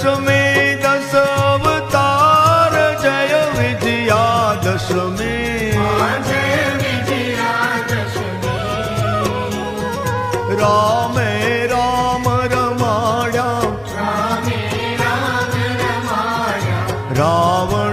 दशमी दश अवतार जय विजया दशमी रामे राम रमाड्या रावण